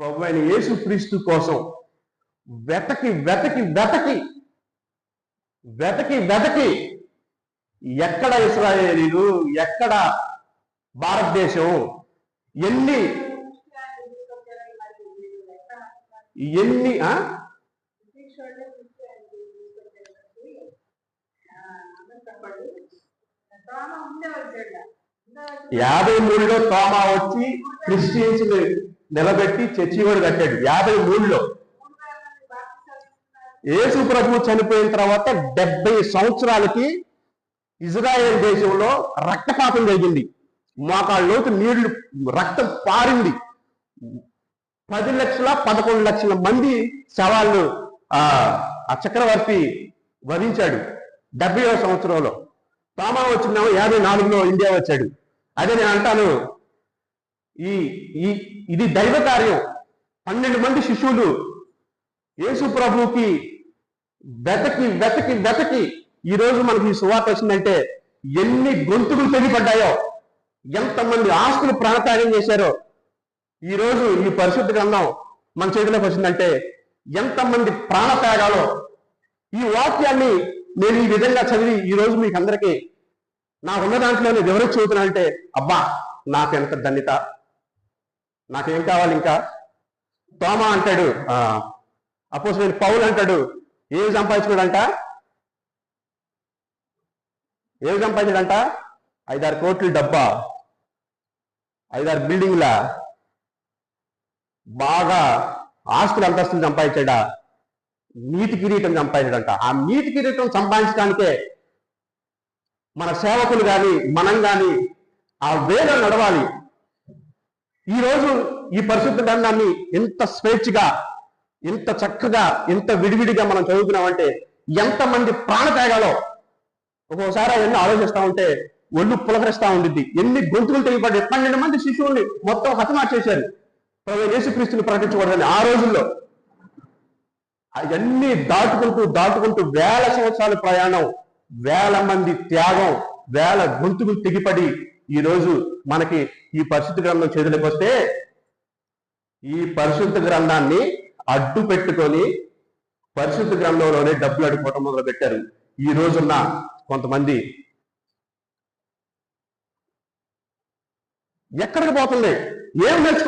ప్రభు అయిన యేసు క్రీస్తు కోసం వెతకి వెతకి వెతకి వెతకి వెతకి ఎక్కడ ఇస్రాయేలీలు ఎక్కడ భారతదేశం ఎన్ని ఎన్ని యాభై మూడులో తామా వచ్చి క్రిస్టియన్స్ నిలబెట్టి చర్చి కూడా కట్టాడు. యాభై మూడులో. యేసు ప్రభు చనిపోయిన తర్వాత డెబ్బై సంవత్సరాలకి ఇజ్రాయెల్ దేశంలో రక్తపాతం జరిగింది. మోకాళ్ళలోకి నీళ్ళు రక్తం పారింది. పది లక్షల పదకొండు లక్షల మంది శవాలను ఆ చక్రవర్తి వధించాడు డెబ్బై సంవత్సరంలో. తామా వచ్చిన యాభై నాలుగులో ఇండియా వచ్చాడు. అదే నేను అంటాను ఈ ఈ ఇది దైవ కార్యం పన్నెండు మంది శిష్యులు యేసు ప్రభుకి వెతకి వెతకి వెతకి ఈ రోజు మనకి ఈ సువార్త వచ్చిందంటే ఎన్ని గొంతుకులు తెగిపడ్డాయో ఎంతమంది ఆస్తులు ప్రాణత్యాగం చేశారో ఈ రోజు ఈ పరిశుద్ధ గ్రంథం మన చేతిలోకి వచ్చిందంటే ఎంతమంది ప్రాణత్యాగాలో. ఈ వాక్యాన్ని నేను ఈ విధంగా చదివి ఈ రోజు మీకు అందరికీ నాకున్న దాంట్లోనే వివరించి అంటే అబ్బా నాకెంత ధన్యత. నాకేం కావాలి ఇంకా? తోమా అంటాడు. అపోజ్ నేను పౌలు అంటాడు. ఏం సంపాదించుకోడంట ఏం సంపాదించాడంట? ఐదారు కోట్లు డబ్బా. ఐదారు బిల్డింగ్ల బాగా ఆస్తులు అంతస్తులు సంపాదించాడా? నీతి కిరీటం సంపాదించాడంట. ఆ నీతి కిరీటం సంపాదించడానికే మన సేవకులు కానీ మనం కానీ ఆ వేలో నడవాలి. ఈ రోజు ఈ పరిశుద్ధ గ్రంథాన్ని ఎంత స్వేచ్ఛగా ఇంత చక్కగా ఇంత విడివిడిగా మనం చదువుతున్నామంటే ఎంతమంది ప్రాణత్యాగాలో ఒక్కోసారి అవన్నీ ఆలోచిస్తా ఉంటే ఒళ్ళు పులకరిస్తా ఉండిద్ది. ఎన్ని గొంతులు తెగిపడ్డాయి పన్నెండు మంది శిశువుల్ని మొత్తం హతమార్చేశారు చేశారు. యేసుక్రీస్తుని ప్రకటించకూడదని ఆ రోజుల్లో. అవన్నీ దాటుకుంటూ దాటుకుంటూ వేల సంవత్సరాల ప్రయాణం వేల మంది త్యాగం వేల గొంతుకులు తెగిపడి ఈ రోజు మనకి ఈ పరిశుద్ధ గ్రంథం చేతులకు వస్తే ఈ పరిశుద్ధ గ్రంథాన్ని అడ్డు పెట్టుకొని పరిశుద్ధ గ్రంథంలోనే డబ్బులు అడుకోవటం మొదలు పెట్టారు ఈ రోజున్న కొంతమంది ఎక్కడికి పోతుంది ఏం నేర్చుకో